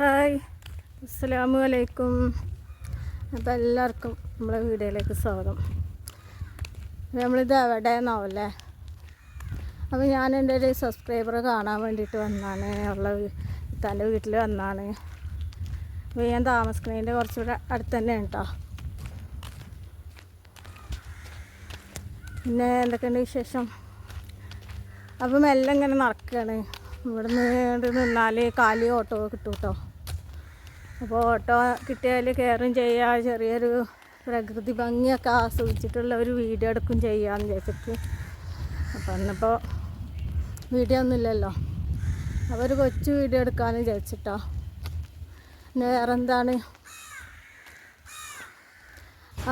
Hi. അസ്സലാമു അലൈക്കും അപ്പോൾ എല്ലാവർക്കും നമ്മളെ വീഡിയോയിലേക്ക് സ്വാഗതം. നമ്മളിത് എവിടെ നിന്നാവല്ലേ അപ്പോൾ ഞാൻ എന്റെ ഒരു സബ്സ്ക്രൈബർ കാണാൻ വേണ്ടിയിട്ട് വന്നാണ്. ഉള്ള തന്റെ വീട്ടിൽ വന്നാണ്. അപ്പോൾ ഞാൻ താമസിക്കുന്നതിന്റെ കുറച്ചുകൂടെ അടുത്ത് തന്നെയാണ് കേട്ടോ പിന്നെ എന്തൊക്കെയുണ്ട് വിശേഷം? അപ്പം മെല്ലെ ഇങ്ങനെ നടക്കുകയാണ് ഇവിടെ നിന്ന് നിന്നാൽ കാലി ഓട്ടോ കിട്ടും കേട്ടോ അപ്പോൾ ഓട്ടോ കിട്ടിയാൽ കയറും ചെയ്യുക ചെറിയൊരു പ്രകൃതി ഭംഗിയൊക്കെ ആസ്വദിച്ചിട്ടുള്ള ഒരു വീഡിയോ എടുക്കും ചെയ്യാമെന്ന് വിചാരിച്ചിട്ട്. അപ്പോൾ അന്നിപ്പോൾ വീഡിയോ ഒന്നുമില്ലല്ലോ അപ്പോൾ ഒരു കൊച്ചു വീഡിയോ എടുക്കാമെന്ന് വിചാരിച്ചിട്ടോ. പിന്നെ വേറെ എന്താണ്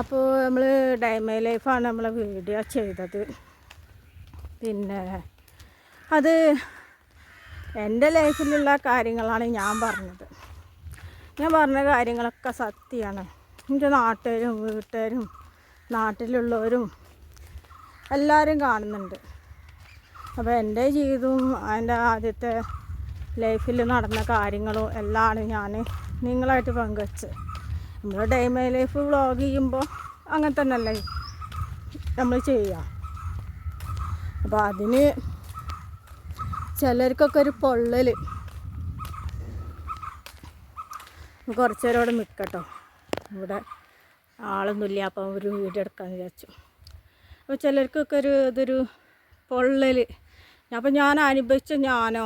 അപ്പോൾ നമ്മൾ ഡൈമൈ ലൈഫാണ് നമ്മൾ വീഡിയോ ചെയ്തത്. പിന്നെ അത് എന്റെ ലൈഫിലുള്ള കാര്യങ്ങളാണ് ഞാൻ പറഞ്ഞത്. ഞാൻ പറഞ്ഞ കാര്യങ്ങളൊക്കെ സത്യമാണ്. എന്റെ നാട്ടുകാരും വീട്ടുകാരും നാട്ടിലുള്ളവരും എല്ലാവരും കാണുന്നുണ്ട്. അപ്പോൾ എന്റെ ജീവിതവും എന്റെ ആദ്യത്തെ ലൈഫിൽ നടന്ന കാര്യങ്ങളും എല്ലാമാണ് ഞാൻ നിങ്ങളായിട്ട് പങ്കുവച്ച് നമ്മൾ ഡേ മൈ ലൈഫ് വ്ളോഗ് ചെയ്യുമ്പോൾ അങ്ങനെ തന്നെയല്ലേ നമ്മൾ ചെയ്യുക. അപ്പോൾ അതിന് ചിലർക്കൊക്കെ ഒരു പൊള്ളൽ കുറച്ച് നേരം ഇവിടെ നിൽക്കട്ടോ ഇവിടെ ആളൊന്നുമില്ല അപ്പം ഒരു വീഡിയോ എടുക്കാമെന്ന് വിചാരിച്ചു. അപ്പോൾ ചിലർക്കൊക്കെ ഒരു ഇതൊരു പൊള്ളൽ അപ്പം ഞാൻ അനുഭവിച്ച ഞാനോ?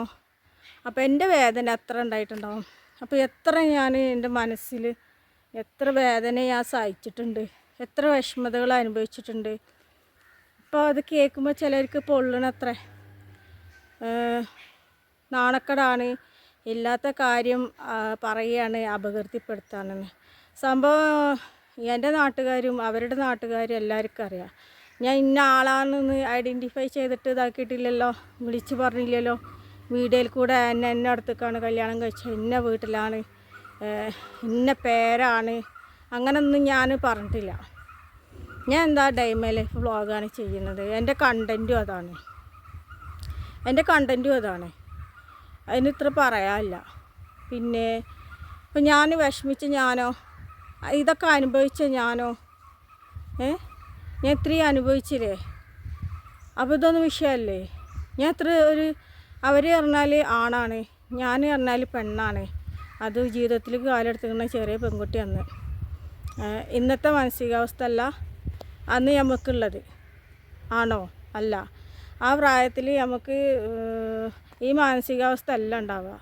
അപ്പോൾ എന്റെ വേദന എത്ര ഉണ്ടായിട്ടുണ്ടാവും? അപ്പോൾ എത്ര ഞാൻ എന്റെ മനസ്സിൽ എത്ര വേദന ഞാൻ സഹിച്ചിട്ടുണ്ട്? എത്ര വിഷമതകൾ അനുഭവിച്ചിട്ടുണ്ട്? അപ്പോൾ അത് കേൾക്കുമ്പോൾ ചിലർക്ക് പൊള്ളണത്ര. നാണക്കടാണ്. ഇല്ലാത്ത കാര്യം പറയുകയാണ് അപകീർത്തിപ്പെടുത്താണെന്ന് സംഭവം എന്റെ നാട്ടുകാരും അവരുടെ നാട്ടുകാരും എല്ലാവർക്കും അറിയാം. ഞാൻ ഇന്ന ആളാണെന്ന് ഐഡന്റിഫൈ ചെയ്തിട്ട് ഇതാക്കിയിട്ടില്ലല്ലോ വിളിച്ച് പറഞ്ഞില്ലല്ലോ. വീഡിയോയിൽ കൂടെ എന്നെ എന്നെ അടുത്തേക്കാണ് കല്യാണം കഴിച്ചത്. ഇന്ന വീട്ടിലാണ് ഇന്ന പേരാണ്. അങ്ങനൊന്നും ഞാൻ പറഞ്ഞിട്ടില്ല. ഞാൻ എന്താ ഡൈമ ലൈഫ് വ്ളോഗാണ് ചെയ്യുന്നത്? എന്റെ കണ്ടന്റും അതാണ്. എന്റെ കണ്ടന്റും അതാണ്. അതിന് ഇത്ര പറയാനില്ല. പിന്നെ ഇപ്പം ഞാൻ വിഷമിച്ച ഞാനോ ഇതൊക്കെ അനുഭവിച്ച ഞാനോ ഏ? ഞാൻ ഇത്രയും അനുഭവിച്ചില്ലേ? അപ്പോൾ ഇതൊന്നും വിഷയമല്ലേ? ഞാൻ ഇത്ര ഒരു അവർ പറഞ്ഞാൽ ആണാണ് ഞാൻ പറഞ്ഞാൽ പെണ്ണാണ്. അത് ജീവിതത്തിൽ കാലെടുത്തുക്കുന്ന ചെറിയ പെൺകുട്ടി അന്ന് ഇന്നത്തെ മാനസികാവസ്ഥ അല്ല അന്ന് നമുക്കുള്ളത് ആണോ? അല്ല. ആ പ്രായത്തിൽ നമുക്ക് ഈ മാനസികാവസ്ഥ അല്ല ഉണ്ടാവുക.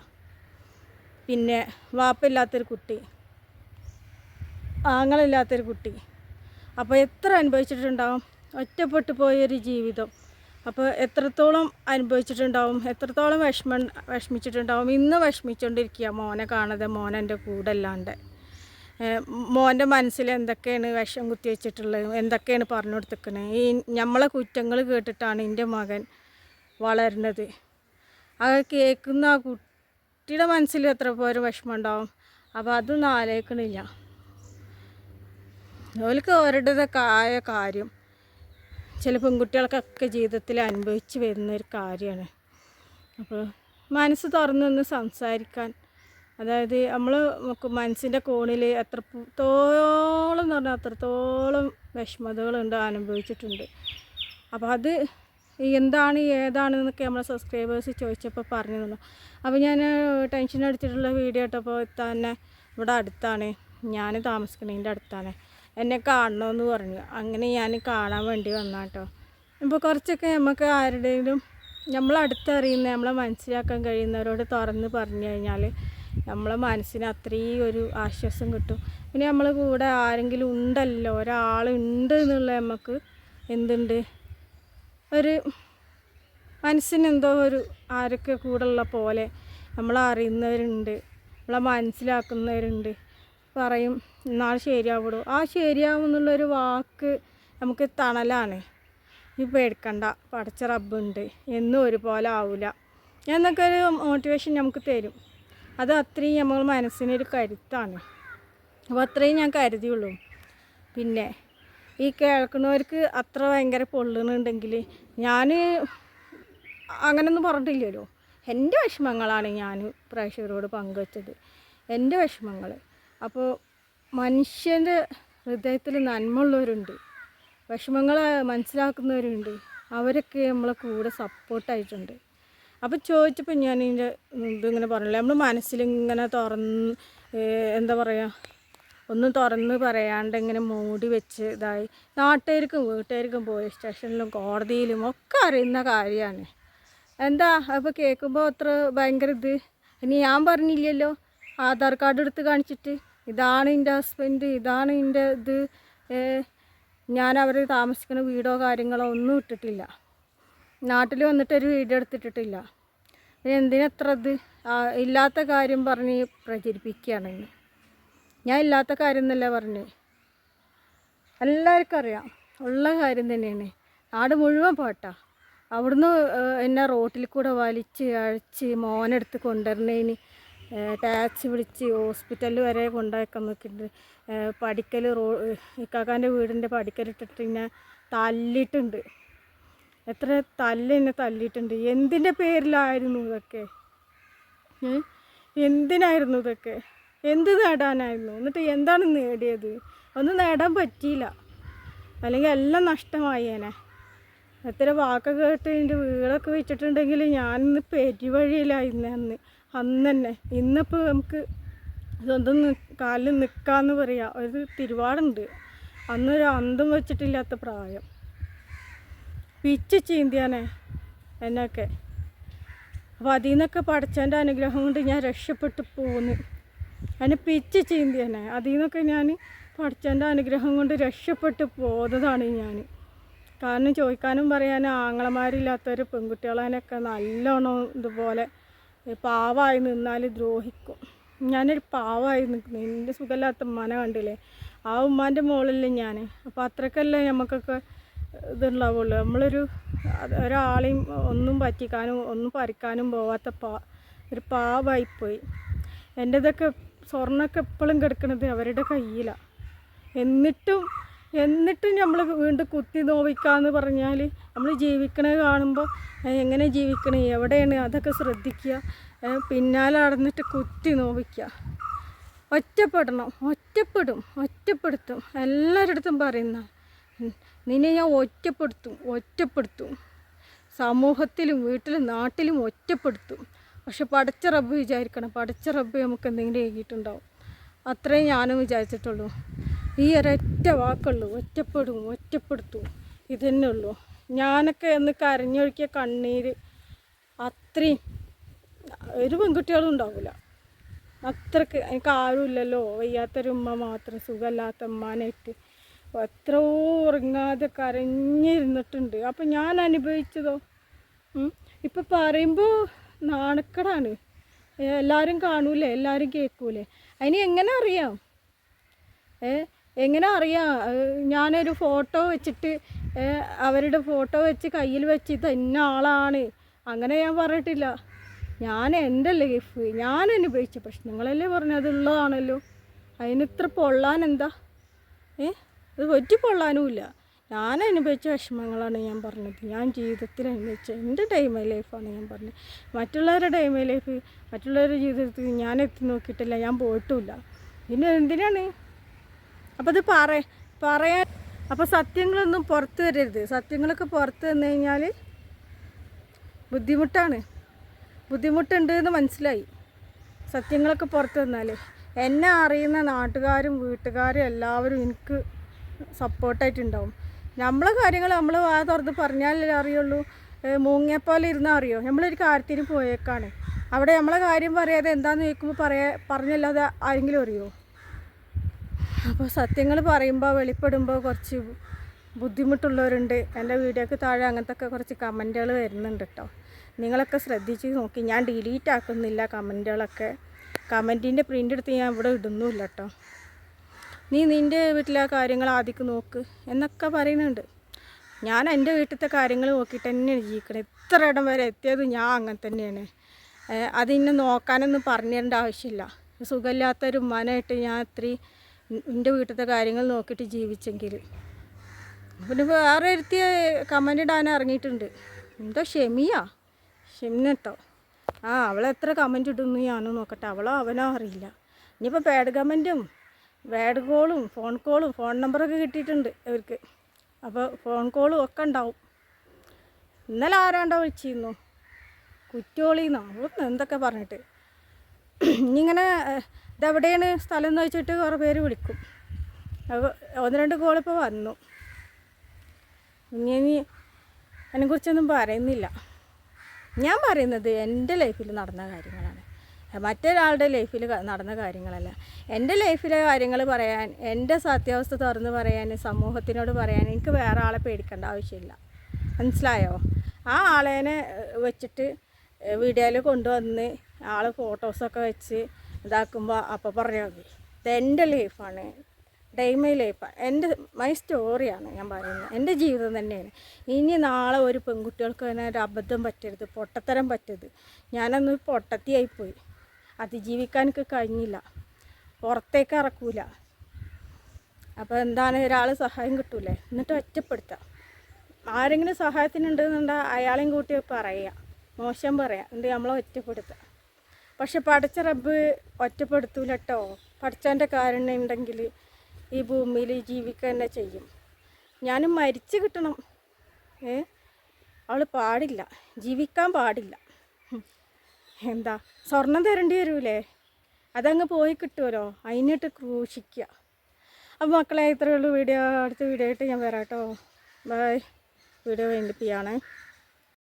പിന്നെ വാപ്പില്ലാത്തൊരു കുട്ടി. ആങ്ങളില്ലാത്തൊരു കുട്ടി. അപ്പോൾ എത്ര അനുഭവിച്ചിട്ടുണ്ടാവും? ഒറ്റപ്പെട്ടു പോയൊരു ജീവിതം. അപ്പോൾ എത്രത്തോളം അനുഭവിച്ചിട്ടുണ്ടാവും? എത്രത്തോളം വിഷമ വിഷമിച്ചിട്ടുണ്ടാവും? ഇന്ന് വിഷമിച്ചുകൊണ്ടിരിക്കുക മോനെ കാണാതെ മോൻ എന്റെ കൂടെ അല്ലാണ്ട് മോന്റെ മനസ്സിൽ എന്തൊക്കെയാണ് വിഷം കുത്തി വെച്ചിട്ടുള്ളത്? എന്തൊക്കെയാണ് പറഞ്ഞു കൊടുത്തിരിക്കുന്നത് ഈ നമ്മളെ കുറ്റങ്ങൾ കേട്ടിട്ടാണ് എന്റെ മകൻ വളരുന്നത് അത് കേൾക്കുന്ന ആ കുട്ടിയുടെ മനസ്സിൽ എത്ര പോരും വിഷമം ഉണ്ടാവും. അപ്പോൾ അതൊന്നും ആലോചിക്കണില്ല. അവർക്ക് അവരുടേതൊക്കെ ആയ കാര്യം ചില പെൺകുട്ടികൾക്കൊക്കെ ജീവിതത്തിൽ അനുഭവിച്ച് വരുന്ന ഒരു കാര്യമാണ്. അപ്പോൾ മനസ്സ് തുറന്നൊന്ന് സംസാരിക്കാൻ അതായത് നമ്മൾ മനസ്സിന്റെ കോണിൽ എത്രത്തോളം എന്ന് പറഞ്ഞാൽ അത്രത്തോളം വിഷമതകളുണ്ട് അനുഭവിച്ചിട്ടുണ്ട്. അപ്പോൾ അത് എന്താണ് ഏതാണെന്നൊക്കെ നമ്മളെ സബ്സ്ക്രൈബേഴ്സ് ചോദിച്ചപ്പോൾ പറഞ്ഞു തന്നു. അപ്പോൾ ഞാൻ ടെൻഷൻ അടിച്ചിട്ടുള്ള വീഡിയോ ഇട്ടപ്പോൾ തന്നെ ഇവിടെ അടുത്താണ് ഞാൻ താമസിക്കുന്നതിന്റെ അടുത്താണ് എന്നെ കാണണമെന്ന് പറഞ്ഞു. അങ്ങനെ ഞാൻ കാണാൻ വേണ്ടി വന്നാട്ടോ. ഇപ്പോൾ കുറച്ചൊക്കെ നമുക്ക് ആരുടെയും നമ്മളടുത്തറിയുന്ന നമ്മളെ മനസ്സിലാക്കാൻ കഴിയുന്നവരോട് തുറന്ന് പറഞ്ഞു കഴിഞ്ഞാൽ നമ്മളെ മനസ്സിന് അത്രയും ഒരു ആശ്വാസം കിട്ടും. പിന്നെ നമ്മൾ കൂടെ ആരെങ്കിലും ഉണ്ടല്ലോ ഒരാളുണ്ട് എന്നുള്ള നമുക്ക് എന്തുണ്ട്? ഒരു മനസ്സിന് എന്തോ ഒരു ആരൊക്കെ ഉള്ള പോലെ നമ്മളെ അറിയുന്നവരുണ്ട് നമ്മളെ മനസ്സിലാക്കുന്നവരുണ്ട്. പറയും എന്നാൽ ശരിയാവുള്ളൂ ആ ശരിയാവും എന്നുള്ളൊരു വാക്ക് നമുക്ക് തണലാണ്. ഈ പേടിക്കണ്ട പടച്ച റബ്ബുണ്ട് എന്നും ഒരുപോലെ ആവില്ല എന്നൊക്കെ ഒരു മോട്ടിവേഷൻ നമുക്ക് തരും. അത് അത്രയും നമ്മൾ മനസ്സിനൊരു കരുത്താണ്. അപ്പോൾ അത്രയും ഞാൻ കരുതിയുള്ളൂ. പിന്നെ ഈ കേൾക്കുന്നവർക്ക് അത്ര ഭയങ്കര പൊള്ളുന്നുണ്ടെങ്കിൽ ഞാൻ അങ്ങനൊന്നും പറഞ്ഞിട്ടില്ലല്ലോ. എന്റെ വിഷമങ്ങളാണ് ഞാൻ പ്രേക്ഷകരോട് പങ്കുവച്ചത്. എന്റെ വിഷമങ്ങൾ. അപ്പോൾ മനുഷ്യന്റെ ഹൃദയത്തിൽ നന്മയുള്ളവരുണ്ട്. വിഷമങ്ങൾ മനസ്സിലാക്കുന്നവരുണ്ട്. അവരൊക്കെ നമ്മളെ കൂടെ സപ്പോർട്ടായിട്ടുണ്ട് അപ്പോൾ ചോദിച്ചപ്പോൾ ഞാൻ ഇതിന്റെ ഇതിങ്ങനെ പറഞ്ഞില്ല? നമ്മൾ മനസ്സിലിങ്ങനെ തുറന്ന് എന്താ പറയുക ഒന്നും തുറന്ന് പറയാണ്ട് ഇങ്ങനെ മൂടി വെച്ച് ഇതായി. നാട്ടുകാർക്കും വീട്ടുകാർക്കും പോലീസ് സ്റ്റേഷനിലും കോടതിയിലും ഒക്കെ അറിയുന്ന കാര്യമാണ്. എന്താ? അപ്പോൾ കേൾക്കുമ്പോൾ അത്ര ഭയങ്കര ഇത്. ഇനി ഞാൻ പറഞ്ഞില്ലല്ലോ. ആധാർ കാർഡ് എടുത്ത് കാണിച്ചിട്ട്. ഇതാണ് എന്റെ ഹസ്ബൻഡ് ഇതാണ് എന്റെ ഇത്. ഞാൻ അവർ താമസിക്കുന്ന വീടോ കാര്യങ്ങളോ ഒന്നും ഇട്ടിട്ടില്ല. നാട്ടിൽ വന്നിട്ടൊരു വീഡിയോ എടുത്തിട്ടിട്ടില്ല. എന്തിനത്ര ഇത്? ഇല്ലാത്ത കാര്യം പറഞ്ഞ് പ്രചരിപ്പിക്കുകയാണ് ഇന്ന്. ഞാൻ ഇല്ലാത്ത കാര്യം എന്നല്ല പറഞ്ഞു? എല്ലാവർക്കും അറിയാം. ഉള്ള കാര്യം തന്നെയാണ്. നാട് മുഴുവൻ പോട്ട. അവിടുന്ന് എന്നെ റോട്ടിൽ കൂടെ വലിച്ച് അഴിച്ച് മോനെടുത്ത് കൊണ്ടുവരണേന്. ടാക്സി വിളിച്ച് ഹോസ്പിറ്റലിൽ വരെ കൊണ്ടുപോയിക്കാൻ നോക്കിയിട്ടുണ്ട് പഠിക്കൽ റോ ഇക്കാക്കാന്റെ വീടിന്റെ പഠിക്കലിട്ടിട്ട് ഇങ്ങനെ തല്ലിയിട്ടുണ്ട്. എത്ര തല്ല് എന്നെ തല്ലിയിട്ടുണ്ട്. എന്തിന്റെ പേരിലായിരുന്നു ഇതൊക്കെ? എന്തിനായിരുന്നു ഇതൊക്കെ? എന്ത് നേടാനായിരുന്നു? എന്നിട്ട് എന്താണ് നേടിയത്? ഒന്നും നേടാൻ പറ്റിയില്ല. അല്ലെങ്കിൽ എല്ലാം നഷ്ടമായേനെ എത്ര വാക്കൊക്കെ കേട്ട് എന്റെ വീടൊക്കെ വെച്ചിട്ടുണ്ടെങ്കിൽ ഞാനിന്ന് പെരുവഴിയിലായിരുന്നു അന്ന് അന്ന്. തന്നെ ഇന്നിപ്പോൾ നമുക്ക് സ്വന്തം കാലിൽ നിൽക്കാമെന്ന് പറയാം. ഒരു തിരുവാടുണ്ട്. അന്നൊരു അന്തം വെച്ചിട്ടില്ലാത്ത പ്രായം. പിച്ച് ചീന്തിയാനെ എന്നൊക്കെ. അപ്പോൾ അതിൽ നിന്നൊക്കെ പഠിച്ചതിന്റെ അനുഗ്രഹം കൊണ്ട് ഞാൻ രക്ഷപ്പെട്ടു പോന്നു. അതിനെ പിച്ച് ചീന്തി തന്നെ. അതിൽ നിന്നൊക്കെ ഞാൻ പഠിച്ചന്റെ അനുഗ്രഹം കൊണ്ട് രക്ഷപ്പെട്ട് പോകുന്നതാണ് ഞാൻ കാരണം ചോദിക്കാനും പറയാനും ആങ്ങളമാരില്ലാത്തവർ പെൺകുട്ടികളതിനൊക്കെ നല്ലോണം ഇതുപോലെ പാവമായി നിന്നാൽ ദ്രോഹിക്കും. ഞാനൊരു പാവമായി നിൽക്കുന്നു എന്റെ സുഖമില്ലാത്ത മന കണ്ടില്ലേ? ആ ഉമ്മാന്റെ മുകളിലല്ലേ ഞാൻ അപ്പോൾ അത്രക്കല്ലേ നമുക്കൊക്കെ ഇതുണ്ടാവുള്ളൂ. നമ്മളൊരു ഒരാളെയും ഒന്നും പറ്റിക്കാനും ഒന്നും പറിക്കാനും പോവാത്ത പാ ഒരു പാവായിപ്പോയി. എന്റെ ഇതൊക്കെ സ്വർണമൊക്കെ എപ്പോഴും കിടക്കുന്നത് അവരുടെ കയ്യിലാണ് എന്നിട്ടും എന്നിട്ടും നമ്മൾ വീണ്ടും കുത്തി നോവിക്കാന്ന് പറഞ്ഞാൽ നമ്മൾ ജീവിക്കണത് കാണുമ്പോൾ എങ്ങനെ ജീവിക്കണേ എവിടെയാണ് അതൊക്കെ ശ്രദ്ധിക്കുക പിന്നാലെ നടന്നിട്ട് കുത്തി നോവിക്കുക ഒറ്റപ്പെടണം ഒറ്റപ്പെടും ഒറ്റപ്പെടുത്തും. എല്ലാവരുടെ പറയുന്ന നിന്നെ ഞാൻ ഒറ്റപ്പെടുത്തും ഒറ്റപ്പെടുത്തും. സമൂഹത്തിലും വീട്ടിലും നാട്ടിലും ഒറ്റപ്പെടുത്തും. പക്ഷെ പടച്ച റബ്ബ് വിചാരിക്കണം. പടച്ച റബ്ബ് നമുക്ക് എന്തെങ്കിലും എഴുതിയിട്ടുണ്ടാവും. അത്രയും ഞാനും വിചാരിച്ചിട്ടുള്ളൂ. ഈ ഒരൊറ്റ വാക്കുള്ളൂ. ഒറ്റപ്പെടും ഒറ്റപ്പെടുത്തും. ഇതന്നെ ഉള്ളൂ. ഞാനൊക്കെ എന്ന് കരഞ്ഞൊഴുക്കിയ കണ്ണീര് അത്രയും ഒരു പെൺകുട്ടികളും ഉണ്ടാവില്ല അത്രയ്ക്ക് എനിക്ക് ആരുമില്ലല്ലോ. വയ്യാത്തൊരു ഉമ്മ മാത്രം സുഖമില്ലാത്ത ഉമ്മാനായിട്ട് എത്രയോ ഉറങ്ങാതെ കരഞ്ഞിരുന്നിട്ടുണ്ട്. അപ്പം ഞാൻ അനുഭവിച്ചതോ. ഇപ്പം പറയുമ്പോൾ നാണക്കടാണ്. എല്ലാവരും കാണൂലേ എല്ലാവരും കേൾക്കൂലേ അതിന് എങ്ങനെ അറിയാം? ഏ എങ്ങനെ അറിയാം? ഞാനൊരു ഫോട്ടോ വെച്ചിട്ട് അവരുടെ ഫോട്ടോ വെച്ച് കയ്യിൽ വെച്ച് തന്ന ആളാണ്. അങ്ങനെ ഞാൻ പറഞ്ഞിട്ടില്ല. ഞാൻ എന്റെ ലൈഫ് ഞാൻ അനുഭവിച്ച പ്രശ്നങ്ങളല്ലേ പറഞ്ഞത് ഉള്ളതാണല്ലോ. അതിന് ഇത്ര പൊള്ളാൻ എന്താ? ഏ അത് ഒറ്റ പൊള്ളാനുമില്ല. ഞാൻ അനുഭവിച്ച വിഷമങ്ങളാണ് ഞാൻ പറഞ്ഞത്. ഞാൻ ജീവിതത്തിൽ അനുഭവിച്ച എന്റെ ടൈം ലൈഫാണ് ഞാൻ പറഞ്ഞത്. മറ്റുള്ളവരുടെ ടൈം ലൈഫ് മറ്റുള്ളവരുടെ ജീവിതത്തിൽ ഞാൻ എത്തി നോക്കിയിട്ടില്ല ഞാൻ പോയിട്ടുമില്ല പിന്നെ എന്തിനാണ്? അപ്പോൾ അത് പറ പറയാൻ അപ്പോൾ സത്യങ്ങളൊന്നും പുറത്ത് വരരുത്. സത്യങ്ങളൊക്കെ പുറത്ത് വന്നു കഴിഞ്ഞാൽ ബുദ്ധിമുട്ടാണ്. ബുദ്ധിമുട്ടുണ്ട് എന്ന് മനസ്സിലായി. സത്യങ്ങളൊക്കെ പുറത്ത് വന്നാൽ എന്നെ അറിയുന്ന നാട്ടുകാരും വീട്ടുകാരും എല്ലാവരും എനിക്ക് സപ്പോർട്ടായിട്ടുണ്ടാവും നമ്മളെ കാര്യങ്ങൾ നമ്മൾ ആ തുറന്ന് പറഞ്ഞാലേ അറിയുള്ളൂ. മൂങ്ങിയപ്പോലെ ഇരുന്നാൽ അറിയോ? നമ്മളൊരു കാര്യത്തിന് പോയേക്കാണ്. അവിടെ നമ്മളെ കാര്യം പറയാതെ എന്താന്ന് ചോദിക്കുമ്പോൾ പറയാ പറഞ്ഞല്ലാതെ ആരെങ്കിലും അറിയോ? അപ്പോൾ സത്യങ്ങൾ പറയുമ്പോൾ വെളിപ്പെടുമ്പോൾ കുറച്ച് ബുദ്ധിമുട്ടുള്ളവരുണ്ട്. എന്റെ വീഡിയോക്ക് താഴെ അങ്ങനത്തെ ഒക്കെ കുറച്ച് കമന്റുകൾ വരുന്നുണ്ട് കേട്ടോ നിങ്ങളൊക്കെ ശ്രദ്ധിച്ച് നോക്കി. ഞാൻ ഡിലീറ്റ് ആക്കുന്നില്ല കമന്റുകളൊക്കെ. കമന്റിന്റെ പ്രിന്റ് എടുത്ത് ഞാൻ ഇവിടെ ഇടുന്നുമില്ല കേട്ടോ നീ നിന്റെ വീട്ടിലെ കാര്യങ്ങൾ ആദ്യം നോക്ക് എന്നൊക്കെ പറയുന്നുണ്ട്. ഞാൻ എന്റെ വീട്ടിലത്തെ കാര്യങ്ങൾ നോക്കിയിട്ട് തന്നെയാണ് ജീവിക്കണത് എത്ര ഇടം വരെ എത്തിയത് ഞാൻ അങ്ങനെ തന്നെയാണ്. അതിനെ നോക്കാനൊന്നും പറഞ്ഞു ആവശ്യമില്ല. സുഖമില്ലാത്തൊരു മനമായിട്ട് ഞാൻ അത്രയും എന്റെ വീട്ടിലത്തെ കാര്യങ്ങൾ നോക്കിയിട്ട് ജീവിച്ചെങ്കിൽ. പിന്നെ വേറെ ഒരുത്തി കമന്റ് ഇടാൻ ഇറങ്ങിയിട്ടുണ്ട്. എന്തോ ഷെമിയാ? ഷെമിനട്ടോ ആ അവളെത്ര കമന്റ് ഇടുന്നു ഞാനും നോക്കട്ടെ. അവളോ അവനോ അറിയില്ല. ഇനിയിപ്പോൾ പേഡ് കമന്റും ബാഡ് കോളും ഫോൺ കോളും ഫോൺ നമ്പറൊക്കെ കിട്ടിയിട്ടുണ്ട് അവർക്ക്. അപ്പോൾ ഫോൺ കോളും ഒക്കെ ഉണ്ടാവും. ഇന്നലെ ആരാണ്ടോ വിളിച്ചിരുന്നു. കുറ്റോളിന്നോ. എന്തൊക്കെ പറഞ്ഞിട്ട്. ഇങ്ങനെ ഇതെവിടെയാണ് സ്ഥലം എന്ന് വെച്ചിട്ട് കുറേ പേര് വിളിക്കും. അപ്പോൾ ഒന്ന് രണ്ട് കോളിപ്പോൾ വന്നു. ഇനി ഇനി അതിനെക്കുറിച്ചൊന്നും പറയുന്നില്ല. ഞാൻ പറയുന്നത് എന്റെ ലൈഫിൽ നടന്ന കാര്യങ്ങളാണ്. മറ്റൊരാളുടെ ലൈഫിൽ നടന്ന കാര്യങ്ങളല്ല. എന്റെ ലൈഫിലെ കാര്യങ്ങൾ പറയാൻ എന്റെ സത്യാവസ്ഥ തുറന്ന് പറയാൻ സമൂഹത്തിനോട് പറയാൻ എനിക്ക് വേറെ ആളെ പേടിക്കേണ്ട ആവശ്യമില്ല. മനസ്സിലായോ? ആ ആളേനെ വെച്ചിട്ട് വീഡിയോയിൽ കൊണ്ടുവന്ന് ആൾ ഫോട്ടോസൊക്കെ വെച്ച് ഇതാക്കുമ്പോൾ അപ്പോൾ പറഞ്ഞാൽ മതി. ഇതെന്റെ ലൈഫാണ്. ഡൈമൈ ലൈഫാണ് ലൈഫ് എന്റെ മൈ സ്റ്റോറിയാണ് ഞാൻ പറയുന്നത്. എന്റെ ജീവിതം തന്നെയാണ്. ഇനി നാളെ ഒരു പെൺകുട്ടികൾക്ക് തന്നെ ഒരു അബദ്ധം പറ്റരുത് പൊട്ടത്തരം പറ്റരുത്. ഞാനന്ന് പൊട്ടത്തിയായിപ്പോയി. അതിജീവിക്കാൻ എനിക്ക് കഴിഞ്ഞില്ല. പുറത്തേക്ക് ഇറക്കൂല. അപ്പോൾ എന്താണ്? ഒരാൾ സഹായം കിട്ടൂലേ? എന്നിട്ട് ഒറ്റപ്പെടുത്താം. ആരെങ്കിലും സഹായത്തിനുണ്ടെന്നുണ്ടെങ്കിൽ അയാളെയും കൂട്ടി പറയുക മോശം പറയാം. എന്നിട്ട് നമ്മളെ ഒറ്റപ്പെടുത്തുക പക്ഷെ പഠിച്ച റബ്ബ് ഒറ്റപ്പെടുത്തൂല കേട്ടോ പഠിച്ചവന്റെ കാരണം ഉണ്ടെങ്കിൽ ഈ ഭൂമിയിൽ ജീവിക്കുക തന്നെ ചെയ്യും. ഞാനും മരിച്ചു കിട്ടണം. ഏ? അവൾ പാടില്ല. ജീവിക്കാൻ പാടില്ല. എന്താ? സ്വർണം തരേണ്ടി വരൂലേ? അതങ്ങ് പോയി കിട്ടുമല്ലോ അതിനിട്ട് ക്രൂശിക്കുക അപ്പോൾ മക്കളെ ഇത്രയേ ഉള്ളൂ. വീഡിയോ അടുത്ത വീഡിയോ ആയിട്ട് ഞാൻ വരാം കേട്ടോ ബൈ വീഡിയോ വേണ്ടിപ്പിക്കുകയാണേ